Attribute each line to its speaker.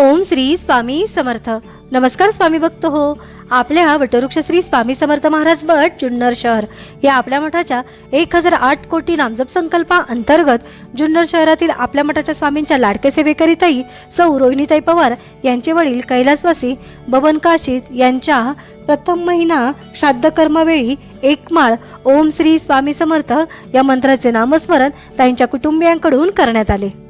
Speaker 1: ओम श्री स्वामी समर्थ. नमस्कार स्वामी भक्त हो. आपल्या वटवृक्ष श्री स्वामी समर्थ महाराज भट जुन्नर शहर या आपल्या मठाच्या एक हजार आठ कोटी नामजप संकल्पा अंतर्गत जुन्नर शहरातील आपल्या मठाच्या स्वामींच्या लाडके सेवेकरिताई सौ रोहिणीताई पवार यांचे वडील कैलासवासी बबन काशीत यांच्या प्रथम महिना श्राद्ध कर्मवेळी एक माळ ओम श्री स्वामी समर्थ या मंत्राचे नामस्मरण त्यांच्या कुटुंबियांकडून करण्यात आले.